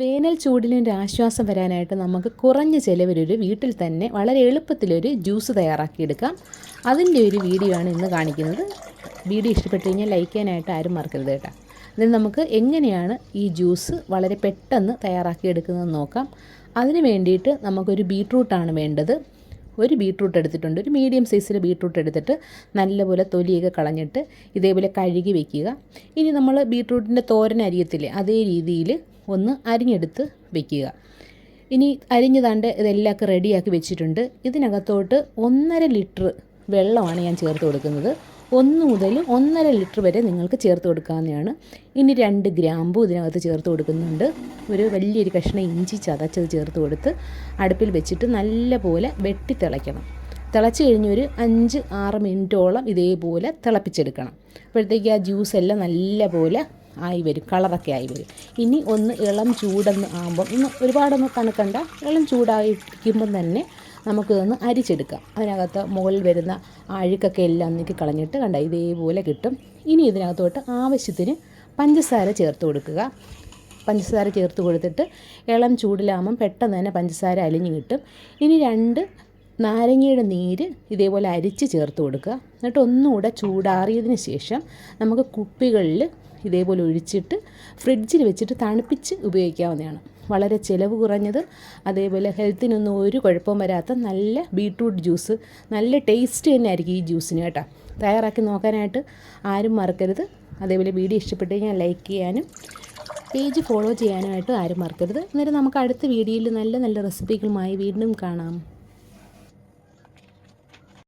വേനൽ ചൂടിലൊരു ആശ്വാസം വരാനായിട്ട് നമുക്ക് കുറഞ്ഞ ചിലവിലൊരു വീട്ടിൽ തന്നെ വളരെ എളുപ്പത്തിലൊരു ജ്യൂസ് തയ്യാറാക്കിയെടുക്കാം. അതിന്റെ ഒരു വീഡിയോ ആണ് ഇന്ന് കാണിക്കുന്നത്. വീഡിയോ ഇഷ്ടപ്പെട്ടു കഴിഞ്ഞാൽ ലൈക്ക് ചെയ്യാനായിട്ട് ആരും മറക്കരുത് കേട്ടോ. ഇതിൽ നമുക്ക് എങ്ങനെയാണ് ഈ ജ്യൂസ് വളരെ പെട്ടെന്ന് തയ്യാറാക്കിയെടുക്കുന്നതെന്ന് നോക്കാം. അതിന് വേണ്ടിയിട്ട് നമുക്കൊരു ബീട്രൂട്ടാണ് വേണ്ടത്. ഒരു ബീട്രൂട്ട് എടുത്തിട്ടുണ്ട്. ഒരു മീഡിയം സൈസിൽ ബീട്രൂട്ട് എടുത്തിട്ട് നല്ലപോലെ തൊലിയൊക്കെ കളഞ്ഞിട്ട് ഇതേപോലെ കഴുകി വെക്കുക. ഇനി നമ്മൾ ബീട്രൂട്ടിന്റെ തോരൻ അരിയത്തില്ലേ അതേ രീതിയിൽ ഒന്ന് അരിഞ്ഞെടുത്ത് വെക്കുക. ഇനി അരിഞ്ഞതാണ്ട് ഇതെല്ലാം റെഡിയാക്കി വെച്ചിട്ടുണ്ട്. ഇതിനകത്തോട്ട് ഒന്നര ലിറ്റർ വെള്ളമാണ് ഞാൻ ചേർത്ത് കൊടുക്കുന്നത്. ഒന്ന് മുതൽ ഒന്നര ലിറ്റർ വരെ നിങ്ങൾക്ക് ചേർത്ത് കൊടുക്കാവുന്നതാണ്. ഇനി രണ്ട് ഗ്രാമ്പു ഇതിനകത്ത് ചേർത്ത് കൊടുക്കുന്നുണ്ട്. ഒരു വലിയൊരു കഷ്ണം ഇഞ്ചി ചതച്ചത് ചേർത്ത് കൊടുത്ത് അടുപ്പിൽ വെച്ചിട്ട് നല്ലപോലെ വെട്ടി തിളയ്ക്കണം തിളച്ച് കഴിഞ്ഞൊരു അഞ്ച് ആറ് മിനിറ്റോളം ഇതേപോലെ തിളപ്പിച്ചെടുക്കണം. അപ്പോഴത്തേക്ക് ആ ജ്യൂസ് എല്ലാം നല്ലപോലെ ആയി വരും കളറൊക്കെ ആയി വരും ഇനി ഒന്ന് ഇളം ചൂടെന്ന് ആകുമ്പം ഇന്ന് ഒരുപാടൊന്നും കണക്കണ്ട ഇളം ചൂടായിരിക്കുമ്പം തന്നെ നമുക്കിതൊന്ന് അരിച്ചെടുക്കാം. അതിനകത്ത് മുകളിൽ വരുന്ന അഴുക്കൊക്കെ എല്ലാം നീക്കി കളഞ്ഞിട്ട് കണ്ട ഇതേപോലെ കിട്ടും. ഇനി ഇതിനകത്തോട്ട് ആവശ്യത്തിന് പഞ്ചസാര ചേർത്ത് കൊടുക്കുക. പഞ്ചസാര ചേർത്ത് കൊടുത്തിട്ട് ഇളം ചൂടിലാകുമ്പം പെട്ടെന്ന് തന്നെ പഞ്ചസാര അലിഞ്ഞ് കിട്ടും. ഇനി രണ്ട് നാരങ്ങയുടെ നീര് ഇതേപോലെ അരിച്ച് ചേർത്ത് കൊടുക്കുക. എന്നിട്ട് ഒന്നുകൂടെ ചൂടാറിയതിന് ശേഷം നമുക്ക് കുപ്പികളിൽ ഇതേപോലെ ഒഴിച്ചിട്ട് ഫ്രിഡ്ജിൽ വെച്ചിട്ട് തണുപ്പിച്ച് ഉപയോഗിക്കാവുന്നതാണ്. വളരെ ചിലവ് കുറഞ്ഞത് അതേപോലെ ഹെൽത്തിനൊന്നും ഒരു കുഴപ്പവും വരാത്ത നല്ല ബീട്രൂട്ട് ജ്യൂസ് നല്ല ടേസ്റ്റ് തന്നെ ആയിരിക്കും ഈ ജ്യൂസിന് കേട്ടോ. തയ്യാറാക്കി നോക്കാനായിട്ട് ആരും മറക്കരുത്. അതേപോലെ വീഡിയോ ഇഷ്ടപ്പെട്ട് കഴിഞ്ഞാൽ ലൈക്ക് ചെയ്യാനും പേജ് ഫോളോ ചെയ്യാനായിട്ട് ആരും മറക്കരുത്. അന്നേരം നമുക്ക് അടുത്ത വീഡിയോയിൽ നല്ല നല്ല റെസിപ്പികളുമായി വീണ്ടും കാണാം.